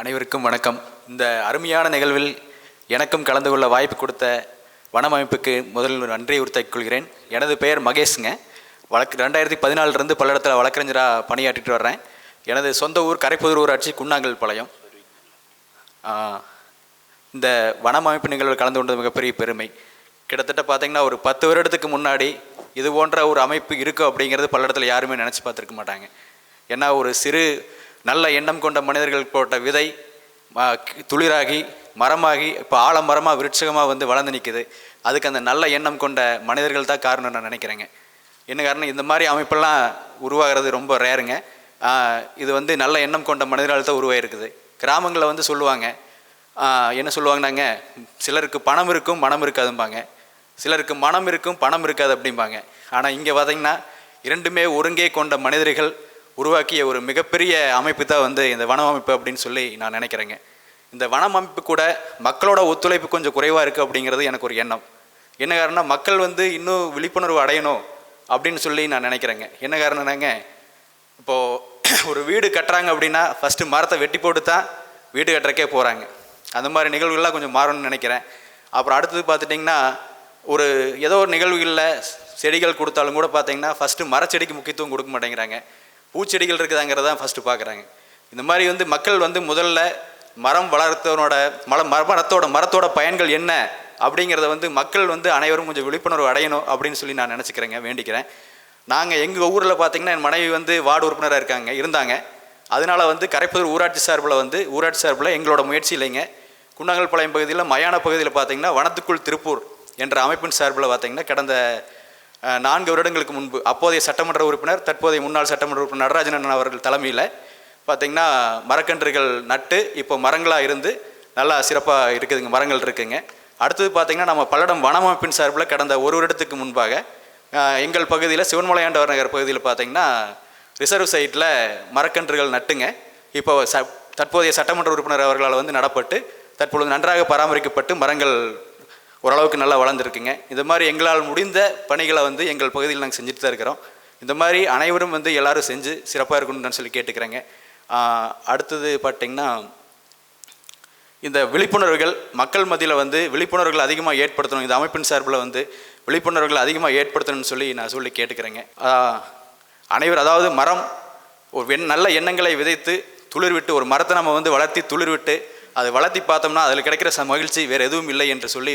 அனைவருக்கும் வணக்கம். இந்த அருமையான நிகழ்வில் எனக்கும் கலந்து கொள்ள வாய்ப்பு கொடுத்த வனமமைப்புக்கு முதலில் நன்றியை உறுத்திக் கொள்கிறேன். எனது பெயர் மகேஷுங்க. வழக்கு ரெண்டாயிரத்தி பதினாலிருந்து பல்லடத்தில் வழக்கறிஞராக பணியாற்றிட்டு வர்றேன். எனது சொந்த ஊர் கரைப்புதூர் ஊராட்சி குன்னாங்கல் பாளையம் இந்த வனமமைப்பு நிகழ்வில் கலந்து கொண்டது மிகப்பெரிய பெருமை. கிட்டத்தட்ட பார்த்தீங்கன்னா ஒரு பத்து வருடத்துக்கு முன்னாடி இது போன்ற ஒரு அமைப்பு இருக்குது அப்படிங்கிறது பல்லடத்தில் யாருமே நினச்சி பார்த்துருக்க மாட்டாங்க. ஏன்னா ஒரு சிறு நல்ல எண்ணம் கொண்ட மனிதர்கள் போட்ட விதை ம- துளிராகி மரமாகி இப்போ ஆழமரமாக விருட்சகமாக வந்து வளர்ந்து நிற்குது அதுக்கு அந்த நல்ல எண்ணம் கொண்ட மனிதர்கள் தான் காரணம் நான் நினைக்கிறேங்க. என்ன காரணம்? இந்த மாதிரி அமைப்பெல்லாம் உருவாகிறது ரொம்ப ரேருங்க. இது வந்து நல்ல எண்ணம் கொண்ட மனிதர்கள் தான் உருவாயிருக்குது. கிராமங்களில் வந்து சொல்லுவாங்க. என்ன சொல்லுவாங்கன்னாங்க? சிலருக்கு பணம் இருக்கும் மனம் இருக்காதும்பாங்க. சிலருக்கு மனம் இருக்கும் பணம் இருக்காது அப்படிம்பாங்க. ஆனால் இங்கே பார்த்தீங்கன்னா இரண்டுமே ஒருங்கே கொண்ட மனிதர்கள் உருவாக்கிய ஒரு மிகப்பெரிய அமைப்பு தான் வந்து இந்த வன அமைப்பு அப்படின்னு சொல்லி நான் நினைக்கிறேங்க. இந்த வனம் அமைப்பு கூட மக்களோட ஒத்துழைப்பு கொஞ்சம் குறைவாக இருக்குது அப்படிங்கிறது எனக்கு ஒரு எண்ணம். என்ன காரணம் மக்கள் வந்து இன்னும் விழிப்புணர்வு அடையணும் அப்படின்னு சொல்லி நான் நினைக்கிறேங்க. என்ன காரணம்னாங்க இப்போது ஒரு வீடு கட்டுறாங்க அப்படின்னா ஃபஸ்ட்டு மரத்தை வெட்டி போட்டு தான் வீடு கட்டுறக்கே போகிறாங்க அந்த மாதிரி நிகழ்வுகள்லாம் கொஞ்சம் மாறணும்னு நினைக்கிறேன். அப்புறம் அடுத்தது பார்த்துட்டிங்கன்னா ஒரு ஏதோ ஒரு நிகழ்வுகளில் செடிகள் கொடுத்தாலும் கூட பார்த்தீங்கன்னா ஃபஸ்ட்டு மரச்செடிக்கு முக்கியத்துவம் கொடுக்க மாட்டேங்கிறாங்க. பூச்செடிகள் இருக்குதாங்கிறத தான் ஃபஸ்ட்டு பார்க்குறாங்க. இந்த மாதிரி வந்து மக்கள் வந்து முதல்ல மரம் வளர்த்தவனோட மல மரத்தோட மரத்தோட பயன்கள் என்ன அப்படிங்கிறத வந்து மக்கள் வந்து அனைவரும் கொஞ்சம் விழிப்புணர்வு அடையணும் அப்படின்னு சொல்லி நான் நினச்சிக்கிறேங்க வேண்டிக்கிறேன். நாங்கள் எங்கள் ஊரில் பார்த்தீங்கன்னா என் மனைவி வந்து வார்டு உறுப்பினராக இருக்காங்க இருந்தாங்க. அதனால் வந்து கரைப்புதூர் ஊராட்சி சார்பில் வந்து ஊராட்சி சார்பில் எங்களோட முயற்சி இல்லைங்க. குன்னங்கல்பாளையம் பகுதியில் மயான பகுதியில் பார்த்தீங்கன்னா வனத்துக்குள் திருப்பூர் என்ற அமைப்பின் சார்பில் பார்த்தீங்கன்னா கடந்த நான்கு வருடங்களுக்கு முன்பு அப்போதைய சட்டமன்ற உறுப்பினர் தற்போதைய முன்னாள் சட்டமன்ற உறுப்பினர் நடராஜன் அண்ணன் அவர்கள் தலைமையில் பார்த்தீங்கன்னா மரக்கன்றுகள் நட்டு இப்போ மரங்களாக இருந்து நல்லா சிறப்பாக இருக்குதுங்க மரங்கள் இருக்குதுங்க அடுத்தது பார்த்திங்கன்னா நம்ம பல்லடம் வனமைப்பின் சார்பில் கடந்த ஒரு வருடத்துக்கு முன்பாக எங்கள் பகுதியில் சிவன்மலையாண்டவர் நகர் பகுதியில் பார்த்திங்கன்னா ரிசர்வ் சைட்டில் மரக்கன்றுகள் நட்டுங்க. இப்போ ச தற்போதைய சட்டமன்ற உறுப்பினர் அவர்களால் வந்து நடப்பட்டு தற்பொழுது நன்றாக பராமரிக்கப்பட்டு மரங்கள் ஓரளவுக்கு நல்லா வளர்ந்துருக்குங்க. இந்த மாதிரி எங்களால் முடிந்த பணிகளை வந்து எங்கள் பகுதியில் நாங்கள் செஞ்சுட்டு தான் இருக்கிறோம். இந்த மாதிரி அனைவரும் வந்து எல்லாரும் செஞ்சு சிறப்பாக இருக்கணும்னு சொல்லி கேட்டுக்கிறேங்க. அடுத்தது பார்த்திங்கன்னா இந்த விழிப்புணர்வுகள் மக்கள் மத்தியில் வந்து விழிப்புணர்வுகள் அதிகமாக ஏற்படுத்தணும். இந்த அமைப்பின் சார்பில் வந்து விழிப்புணர்வுகள் அதிகமாக ஏற்படுத்தணும்னு சொல்லி நான் சொல்லி கேட்டுக்கிறேங்க. அனைவரும் அனைவர் அதாவது மரம் ஒரு வெண் நல்ல எண்ணங்களை விதைத்து துளிர் விட்டு ஒரு மரத்தை நம்ம வந்து வளர்த்தி துளிர் விட்டு அதை வளர்த்தி பார்த்தோம்னா அதில் கிடைக்கிற ச மகிழ்ச்சி வேறு எதுவும் இல்லை என்று சொல்லி